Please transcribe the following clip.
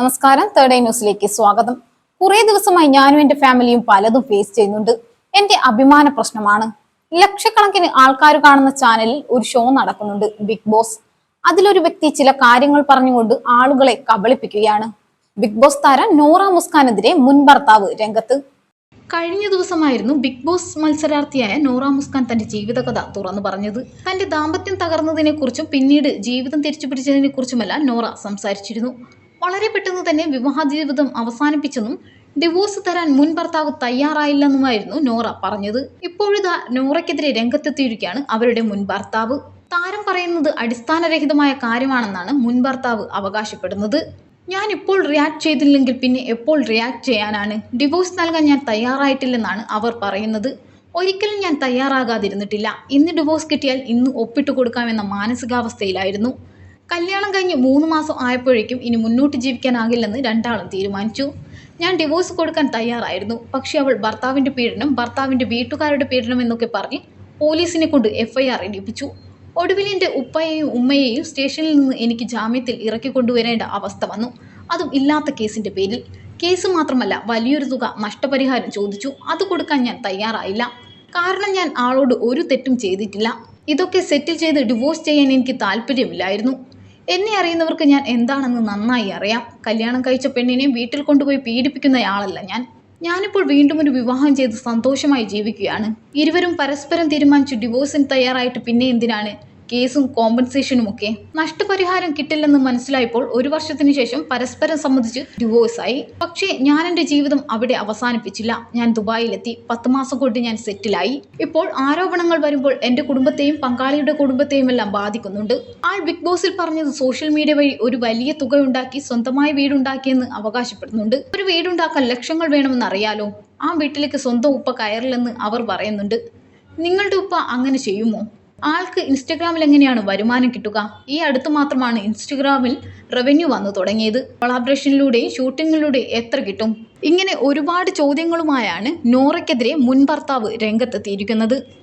നമസ്കാരം. Third eye ന്യൂസിലേക്ക് സ്വാഗതം. കുറെ ദിവസമായി ഞാനും എന്റെ ഫാമിലിയും പലതും ഫേസ് ചെയ്യുന്നുണ്ട്. എന്റെ അഭിമാന പ്രശ്നമാണ്. ലക്ഷക്കണക്കിന് ആൾക്കാർ കാണുന്ന ചാനലിൽ ഒരു ഷോ നടക്കുന്നുണ്ട് ബിഗ് ബോസ് അതിലൊരു വ്യക്തി ചില കാര്യങ്ങൾ പറഞ്ഞുകൊണ്ട് ആളുകളെ കബളിപ്പിക്കുകയാണ്. ബിഗ് ബോസ് താരം നോറ മുസ്കാനെതിരെ മുൻ ഭർത്താവ് രംഗത്ത്. കഴിഞ്ഞ ദിവസമായിരുന്നു ബിഗ് ബോസ് മത്സരാർത്ഥിയായ നോറ മുസ്കാൻ തന്റെ ജീവിതകഥ തുറന്നു പറഞ്ഞത്. തന്റെ ദാമ്പത്യം തകർന്നതിനെ കുറിച്ചും പിന്നീട് ജീവിതം തിരിച്ചു പിടിച്ചതിനെ കുറിച്ചുമല്ല നോറ സംസാരിച്ചിരുന്നു. വളരെ പെട്ടെന്ന് തന്നെ വിവാഹ ജീവിതം അവസാനിപ്പിച്ചെന്നും ഡിവോഴ്സ് തരാൻ മുൻ ഭർത്താവ് തയ്യാറായില്ലെന്നുമായിരുന്നു നോറ പറഞ്ഞത്. ഇപ്പോഴിതാ നോറയ്ക്കെതിരെ രംഗത്തെത്തിയിരിക്കുകയാണ് അവരുടെ മുൻ ഭർത്താവ്. താരം പറയുന്നത് അടിസ്ഥാനരഹിതമായ കാര്യമാണെന്നാണ് മുൻ ഭർത്താവ് അവകാശപ്പെടുന്നത്. ഞാൻ ഇപ്പോൾ റിയാക്ട് ചെയ്തില്ലെങ്കിൽ പിന്നെ എപ്പോൾ റിയാക്ട് ചെയ്യാനാണ്? ഡിവോഴ്സ് നൽകാൻ ഞാൻ തയ്യാറായിട്ടില്ലെന്നാണ് അവർ പറയുന്നത്. ഒരിക്കലും ഞാൻ തയ്യാറാകാതിരുന്നിട്ടില്ല. ഇന്ന് ഡിവോഴ്സ് കിട്ടിയാൽ ഇന്ന് ഒപ്പിട്ട് കൊടുക്കാമെന്ന മാനസികാവസ്ഥയിലായിരുന്നു. കല്യാണം കഴിഞ്ഞ് മൂന്ന് മാസം ആയപ്പോഴേക്കും ഇനി മുന്നോട്ട് ജീവിക്കാനാകില്ലെന്ന് രണ്ടാളും തീരുമാനിച്ചു. ഞാൻ ഡിവോഴ്സ് കൊടുക്കാൻ തയ്യാറായിരുന്നു. പക്ഷേ അവൾ ഭർത്താവിന്റെ പീഡനം ഭർത്താവിന്റെ വീട്ടുകാരുടെ പീഡനം എന്നൊക്കെ പറഞ്ഞ് പോലീസിനെ കൊണ്ട് എഫ്ഐആർ ഇടിപ്പിച്ചു. ഒടുവിൽ എന്റെ ഉപ്പയെയും ഉമ്മയെയും സ്റ്റേഷനിൽ നിന്ന് എനിക്ക് ജാമ്യത്തിൽ ഇറക്കി കൊണ്ടുവരേണ്ട അവസ്ഥ വന്നു. അതും ഇല്ലാത്ത കേസിന്റെ പേരിൽ. കേസ് മാത്രമല്ല വലിയൊരു തുക നഷ്ടപരിഹാരം ചോദിച്ചു. അത് കൊടുക്കാൻ ഞാൻ തയ്യാറായില്ല. കാരണം ഞാൻ ആളോട് ഒരു തെറ്റും ചെയ്തിട്ടില്ല. ഇതൊക്കെ സെറ്റിൽ ചെയ്ത് ഡിവോഴ്സ് ചെയ്യാൻ എനിക്ക് താല്പര്യമില്ലായിരുന്നു. എന്നെ അറിയുന്നവർക്ക് ഞാൻ എന്താണെന്ന് നന്നായി അറിയാം. കല്യാണം കഴിച്ച പെണ്ണിനെ വീട്ടിൽ കൊണ്ടുപോയി പീഡിപ്പിക്കുന്നയാളല്ല ഞാൻ. ഞാനിപ്പോൾ വീണ്ടും ഒരു വിവാഹം ചെയ്ത് സന്തോഷമായി ജീവിക്കുകയാണ്. ഇരുവരും പരസ്പരം തീരുമാനിച്ചു ഡിവോഴ്സിന് തയ്യാറായിട്ട് പിന്നെ എന്തിനാണ്? കേസും കോമ്പൻസേഷനും ഒക്കെ നഷ്ടപരിഹാരം കിട്ടില്ലെന്ന് മനസ്സിലായപ്പോൾ ഒരു വർഷത്തിന് ശേഷം പരസ്പരം സംബന്ധിച്ച് ഡിവോഴ്സായി പക്ഷേ ഞാൻ എന്റെ ജീവിതം അവിടെ അവസാനിപ്പിച്ചില്ല. ഞാൻ ദുബായിലെത്തി. പത്ത് മാസം കൊണ്ട് ഞാൻ സെറ്റിലായി ഇപ്പോൾ ആരോപണങ്ങൾ വരുമ്പോൾ എന്റെ കുടുംബത്തെയും പങ്കാളിയുടെ കുടുംബത്തെയും എല്ലാം ബാധിക്കുന്നുണ്ട്. ആൾ ബിഗ് ബോസിൽ പറഞ്ഞത് സോഷ്യൽ മീഡിയ വഴി ഒരു വലിയ തുക ഉണ്ടാക്കി സ്വന്തമായി വീടുണ്ടാക്കിയെന്ന് അവകാശപ്പെടുന്നുണ്ട്. ഒരു വീടുണ്ടാക്കാൻ ലക്ഷങ്ങൾ വേണമെന്ന് അറിയാലോ ആ വീട്ടിലേക്ക് സ്വന്തം ഉപ്പ കയറില്ലെന്ന് അവർ പറയുന്നുണ്ട്. നിങ്ങളുടെ ഉപ്പ അങ്ങനെ ചെയ്യുമോ? ആൾക്ക് ഇൻസ്റ്റഗ്രാമിൽ എങ്ങനെയാണ് വരുമാനം കിട്ടുക? ഈ അടുത്ത് മാത്രമാണ് ഇൻസ്റ്റഗ്രാമിൽ റവന്യൂ വന്നു തുടങ്ങിയത്. കൊളാബറേഷനിലൂടെയും ഷൂട്ടിങ്ങിലൂടെയും എത്ര കിട്ടും? ഇങ്ങനെ ഒരുപാട് ചോദ്യങ്ങളുമായാണ് നോറയ്ക്കെതിരെ മുൻ ഭർത്താവ് രംഗത്തെത്തിയിരിക്കുന്നത്.